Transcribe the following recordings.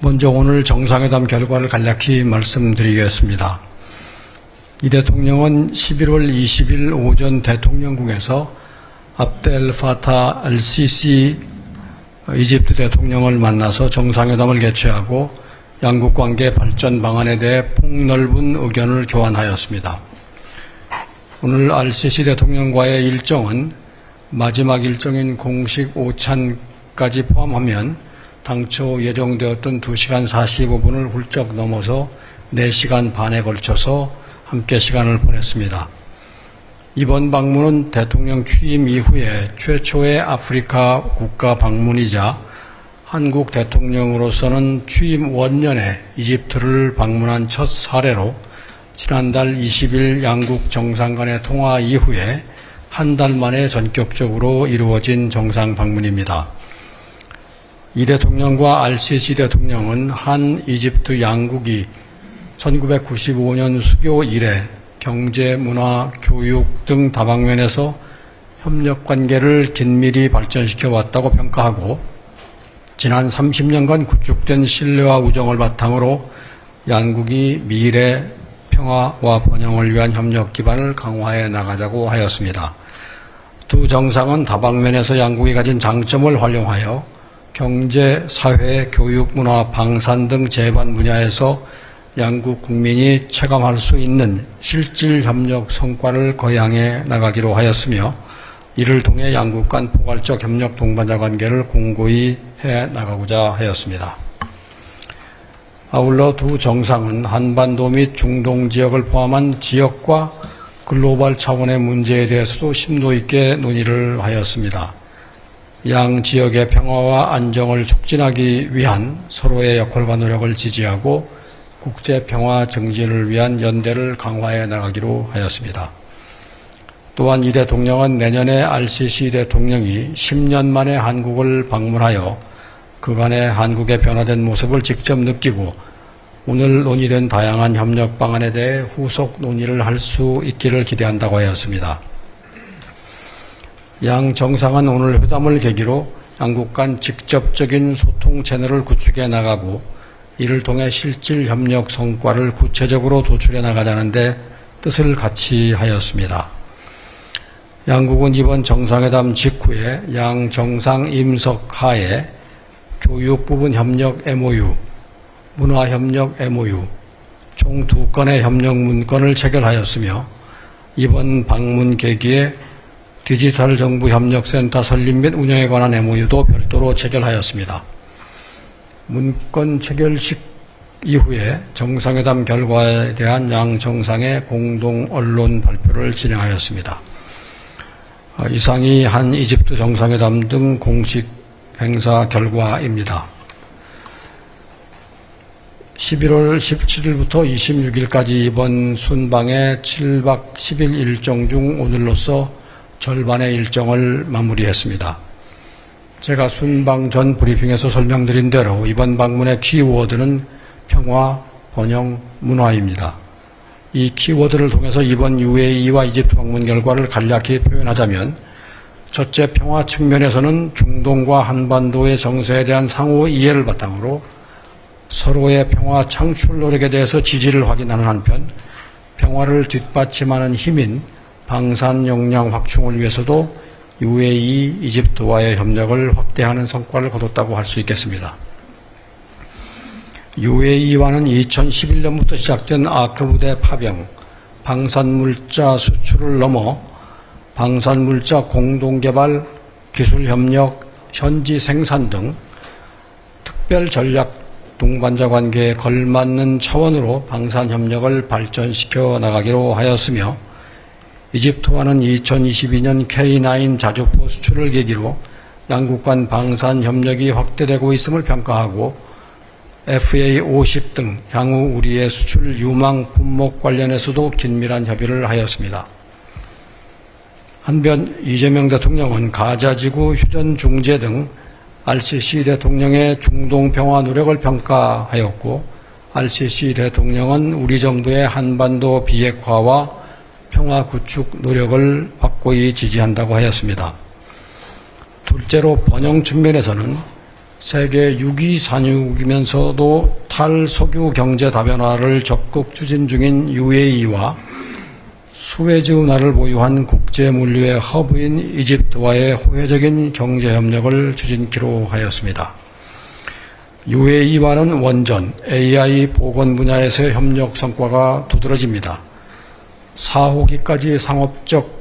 먼저 오늘 정상회담 결과를 간략히 말씀드리겠습니다. 이 대통령은 11월 20일 오전 대통령궁에서 압델 파타 알시시 이집트 대통령을 만나서 정상회담을 개최하고 양국 관계 발전 방안에 대해 폭넓은 의견을 교환하였습니다. 오늘 알시시 대통령과의 일정은 마지막 일정인 공식 오찬까지 포함하면 당초 예정되었던 2시간 45분을 훌쩍 넘어서 4시간 반에 걸쳐서 함께 시간을 보냈습니다. 이번 방문은 대통령 취임 이후에 최초의 아프리카 국가 방문이자 한국 대통령으로서는 취임 원년에 이집트를 방문한 첫 사례로 지난달 20일 양국 정상 간의 통화 이후에 한 달 만에 전격적으로 이루어진 정상 방문입니다. 이 대통령과 알시시 대통령은 한 이집트 양국이 1995년 수교 이래 경제, 문화, 교육 등 다방면에서 협력 관계를 긴밀히 발전시켜 왔다고 평가하고 지난 30년간 구축된 신뢰와 우정을 바탕으로 양국이 미래 평화와 번영을 위한 협력 기반을 강화해 나가자고 하였습니다. 두 정상은 다방면에서 양국이 가진 장점을 활용하여 경제, 사회, 교육, 문화, 방산 등 제반 분야에서 양국 국민이 체감할 수 있는 실질 협력 성과를 거양해 나가기로 하였으며 이를 통해 양국 간 포괄적 협력 동반자 관계를 공고히 해 나가고자 하였습니다. 아울러 두 정상은 한반도 및 중동 지역을 포함한 지역과 글로벌 차원의 문제에 대해서도 심도 있게 논의를 하였습니다. 양 지역의 평화와 안정을 촉진하기 위한 서로의 역할과 노력을 지지하고 국제 평화 정진을 위한 연대를 강화해 나가기로 하였습니다. 또한 이 대통령은 내년에 RCC 대통령이 10년 만에 한국을 방문하여 그간의 한국의 변화된 모습을 직접 느끼고 오늘 논의된 다양한 협력 방안에 대해 후속 논의를 할 수 있기를 기대한다고 하였습니다. 양 정상은 오늘 회담을 계기로 양국 간 직접적인 소통 채널을 구축해 나가고 이를 통해 실질 협력 성과를 구체적으로 도출해 나가자는데 뜻을 같이 하였습니다. 양국은 이번 정상회담 직후에 양 정상 임석 하에 교육 부분 협력 MOU, 문화 협력 MOU 총 두 건의 협력 문건을 체결하였으며 이번 방문 계기에 디지털 정부 협력센터 설립 및 운영에 관한 MOU도 별도로 체결하였습니다. 문건 체결식 이후에 정상회담 결과에 대한 양 정상의 공동 언론 발표를 진행하였습니다. 어, 이상이 한 이집트 정상회담 등 공식 행사 결과입니다. 11월 17일부터 26일까지 이번 순방의 7박 10일 일정 중 오늘로서 절반의 일정을 마무리했습니다. 제가 순방 전 브리핑에서 설명드린 대로 이번 방문의 키워드는 평화, 번영, 문화입니다. 이 키워드를 통해서 이번 UAE와 이집트 방문 결과를 간략히 표현하자면 첫째 평화 측면에서는 중동과 한반도의 정세에 대한 상호 이해를 바탕으로 서로의 평화 창출 노력에 대해서 지지를 확인하는 한편 평화를 뒷받침하는 힘인 방산 역량 확충을 위해서도 UAE, 이집트와의 협력을 확대하는 성과를 거뒀다고 할 수 있겠습니다. UAE와는 2011년부터 시작된 아크 부대 파병, 방산물자 수출을 넘어 방산물자 공동개발, 기술협력, 현지 생산 등 특별 전략 동반자 관계에 걸맞는 차원으로 방산협력을 발전시켜 나가기로 하였으며 이집트와는 2022년 K9 자주포 수출을 계기로 양국 간 방산 협력이 확대되고 있음을 평가하고 FA50 등 향후 우리의 수출 유망 품목 관련해서도 긴밀한 협의를 하였습니다. 한편 이재명 대통령은 가자지구 휴전 중재 등 RCC 대통령의 중동 평화 노력을 평가하였고 RCC 대통령은 우리 정도의 한반도 비핵화와 평화 구축 노력을 확고히 지지한다고 하였습니다. 둘째로 번영 측면에서는 세계 6위 산유국이면서도 탈석유 경제 다변화를 적극 추진 중인 UAE와 수에즈 운하를 보유한 국제 물류의 허브인 이집트와의 호혜적인 경제 협력을 추진키로 하였습니다. UAE와는 원전, AI 보건 분야에서의 협력 성과가 두드러집니다. 4호기까지 상업적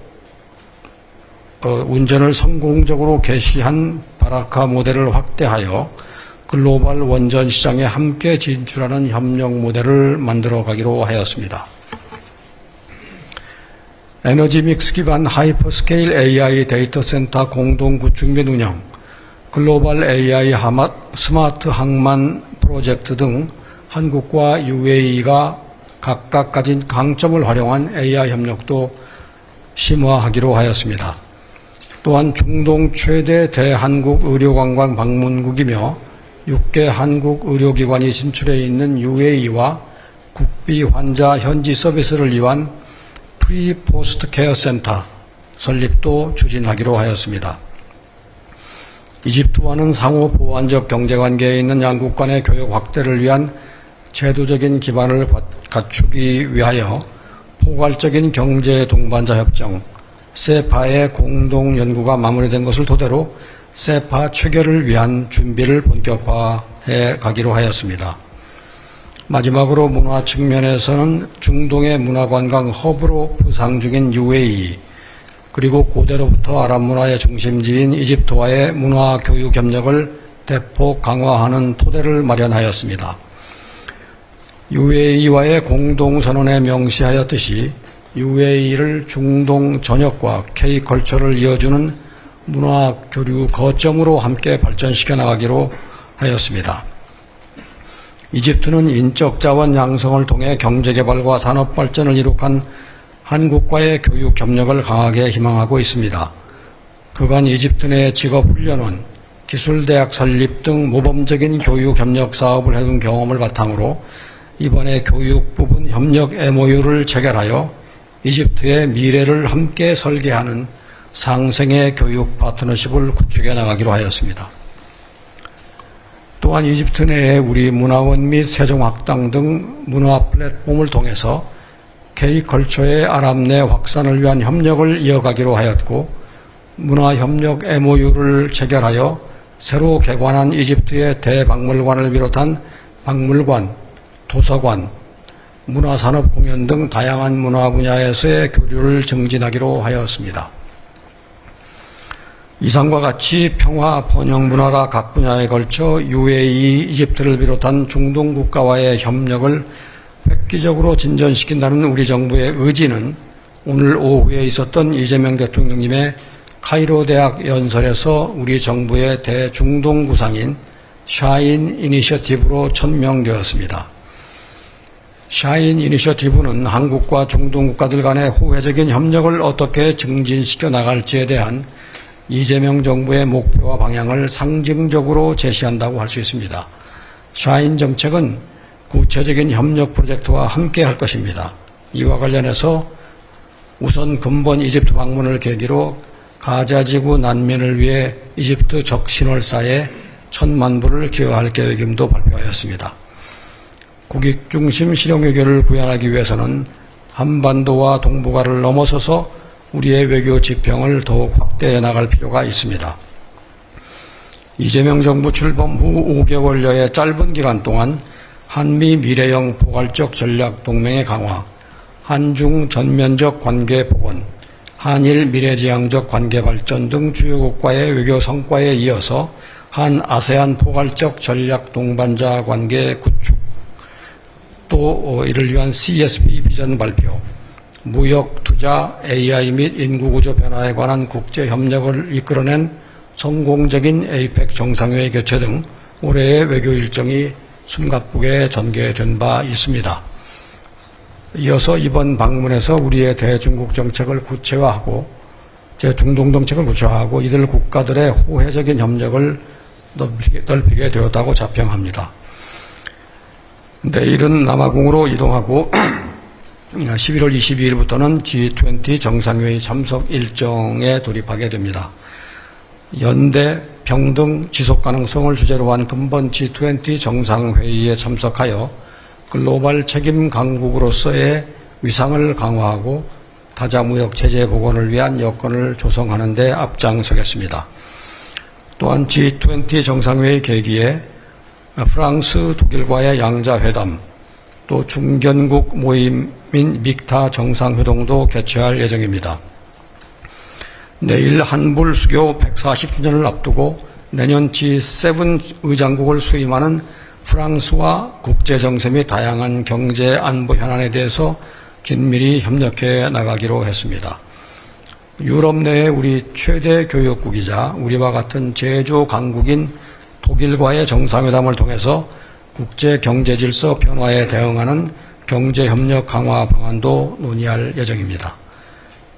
어, 운전을 성공적으로 개시한 바라카 모델을 확대하여 글로벌 원전 시장에 함께 진출하는 협력 모델을 만들어 가기로 하였습니다. 에너지 믹스 기반 하이퍼스케일 AI 데이터 센터 공동 구축 및 운영, 글로벌 AI 스마트 항만 프로젝트 등 한국과 UAE가 각각 가진 강점을 활용한 AI 협력도 심화하기로 하였습니다. 또한 중동 최대 대한국 의료관광 방문국이며 6개 한국 의료기관이 진출해 있는 UAE와 국비 환자 현지 서비스를 위한 프리 포스트 케어 센터 설립도 추진하기로 하였습니다. 이집트와는 상호 보완적 경제관계에 있는 양국 간의 교역 확대를 위한 제도적인 기반을 갖추기 위하여 포괄적인 경제 동반자 협정 세파의 공동 연구가 마무리된 것을 토대로 세파 체결을 위한 준비를 본격화해 가기로 하였습니다. 마지막으로 문화 측면에서는 중동의 문화관광 허브로 부상 중인 UAE, 그리고 고대로부터 아랍 문화의 중심지인 이집트와의 문화 교육 협력을 대폭 강화하는 토대를 마련하였습니다. UAE와의 공동선언에 명시하였듯이 UAE를 중동 전역과 K컬처를 이어주는 문화 교류 거점으로 함께 발전시켜 나가기로 하였습니다. 이집트는 인적 자원 양성을 통해 경제 개발과 산업 발전을 이룩한 한국과의 교육 협력을 강하게 희망하고 있습니다. 그간 이집트 내 직업 훈련원, 기술대학 설립 등 모범적인 교육 협력 사업을 해둔 경험을 바탕으로 이번에 교육 부분 협력 MOU를 체결하여 이집트의 미래를 함께 설계하는 상생의 교육 파트너십을 구축해 나가기로 하였습니다. 또한 이집트 내에 우리 문화원 및 세종학당 등 문화 플랫폼을 통해서 K컬처의 아랍 내 확산을 위한 협력을 이어가기로 하였고 문화협력 MOU를 체결하여 새로 개관한 이집트의 대박물관을 비롯한 박물관, 도서관, 문화산업 공연 등 다양한 문화 분야에서의 교류를 증진하기로 하였습니다. 이상과 같이 평화, 번영 문화가 각 분야에 걸쳐 UAE, 이집트를 비롯한 중동 국가와의 협력을 획기적으로 진전시킨다는 우리 정부의 의지는 오늘 오후에 있었던 이재명 대통령님의 카이로 대학 연설에서 우리 정부의 대중동 구상인 샤인 이니셔티브로 천명되었습니다. 샤인 이니셔티브는 한국과 중동 국가들 간의 호혜적인 협력을 어떻게 증진시켜 나갈지에 대한 이재명 정부의 목표와 방향을 상징적으로 제시한다고 할 수 있습니다. 샤인 정책은 구체적인 협력 프로젝트와 함께 할 것입니다. 이와 관련해서 우선 근본 이집트 방문을 계기로 가자지구 난민을 위해 이집트 적신월사에 천만 불을 기여할 계획임도 발표하였습니다. 국익 중심 실용 외교를 구현하기 위해서는 한반도와 동북아를 넘어서서 우리의 외교 지평을 더욱 확대해 나갈 필요가 있습니다. 이재명 정부 출범 후 5개월여의 짧은 기간 동안 한미 미래형 포괄적 전략 동맹의 강화, 한중 전면적 관계 복원, 한일 미래지향적 관계 발전 등 주요국과의 외교 성과에 이어서 한 아세안 포괄적 전략 동반자 관계 구축, 또 이를 위한 CSP 비전 발표, 무역, 투자, AI 및 인구구조 변화에 관한 국제 협력을 이끌어낸 성공적인 에이펙 정상회의 개최 등 올해의 외교 일정이 숨가쁘게 전개된 바 있습니다. 이어서 이번 방문에서 우리의 대중국 정책을 구체화하고 제 중동 정책을 구체화하고 이들 국가들의 호혜적인 협력을 넓히게 되었다고 자평합니다. 내일은 남아공으로 이동하고 11월 22일부터는 G20 정상회의 참석 일정에 돌입하게 됩니다. 연대 평등 지속 가능성을 주제로 한 근본 G20 정상회의에 참석하여 글로벌 책임 강국으로서의 위상을 강화하고 타자 무역 체제 복원을 위한 여건을 조성하는 데 앞장서겠습니다. 또한 G20 정상회의 계기에 프랑스, 독일과의 양자회담, 또 중견국 모임인 믹타 정상회동도 개최할 예정입니다. 내일 한불 수교 140주년을 앞두고 내년 G7 의장국을 수임하는 프랑스와 국제정세 및 다양한 경제 안보 현안에 대해서 긴밀히 협력해 나가기로 했습니다. 유럽 내의 우리 최대 교역국이자 우리와 같은 제조 강국인 독일과의 정상회담을 통해서 국제 경제 질서 변화에 대응하는 경제 협력 강화 방안도 논의할 예정입니다.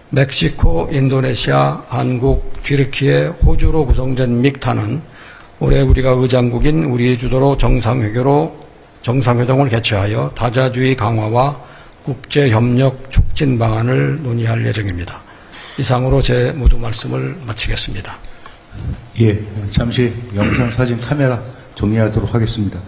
멕시코, 인도네시아, 한국, 튀르키예, 호주로 구성된 믹타는 올해 우리가 의장국인 우리 주도로 정상회교로 정상회동을 개최하여 다자주의 강화와 국제협력 촉진 방안을 논의할 예정입니다. 이상으로 제 모두 말씀을 마치겠습니다. 예, 잠시 영상 사진 카메라 정리하도록 하겠습니다.